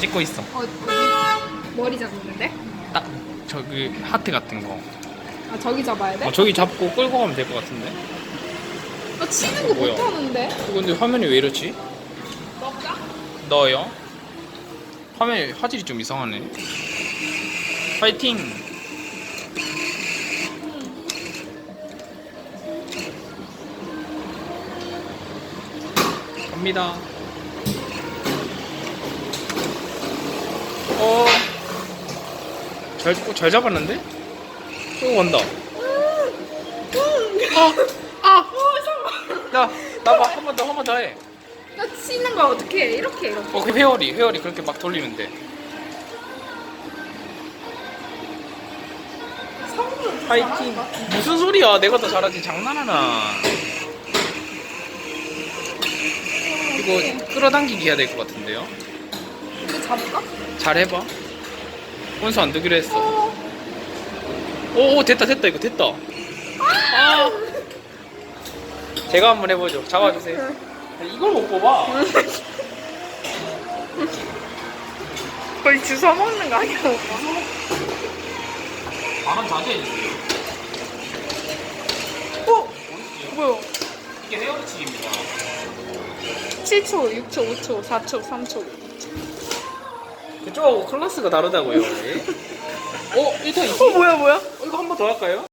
찍고 있어. 어, 어디? 머리 잡는데? 딱 저기 하트 같은 거. 아 저기 잡아야 돼? 어, 저기 잡고 끌고 가면 될 것 같은데. 나 치는 거 뭐야? 못하는데? 어, 근데 화면이 왜 이렇지? 넣을까? 넣어요. 화면 화질이 좀 이상하네. 파이팅. 갑니다. 잘, 어, 잘 잡았는데? 또 간다. 어, 아! 나, 나 봐, 한 번 더, 한 번 더 해. 나 치는 거 어떻게 해? 이렇게 이렇게 어, 그 회오리, 회오리 그렇게 막. 성분 파이팅. 무슨 소리야? 내가 더 잘하지. 장난하나. 이거 끌어당기기 해야 될 것 같은데요? 이거 잡을까? 잘 해봐. 혼수 안 두기로 했어. 어 오, 오, 됐다, 됐다. 이거 됐다. 아. 제가 한번 해보죠. 잡아주세요. 이걸 못 뽑아. 거의 주워 먹는 거 아니야 오빠? 바람 자제해주세요. 어? 뭐야? 이게 헤어치기입니다. 7초, 6초, 5초, 4초, 3초 그쪽하고 클래스가 다르다고요. 예? 어, 1타 2. 어 뭐야 뭐야? 어, 이거 한 번 더 할까요?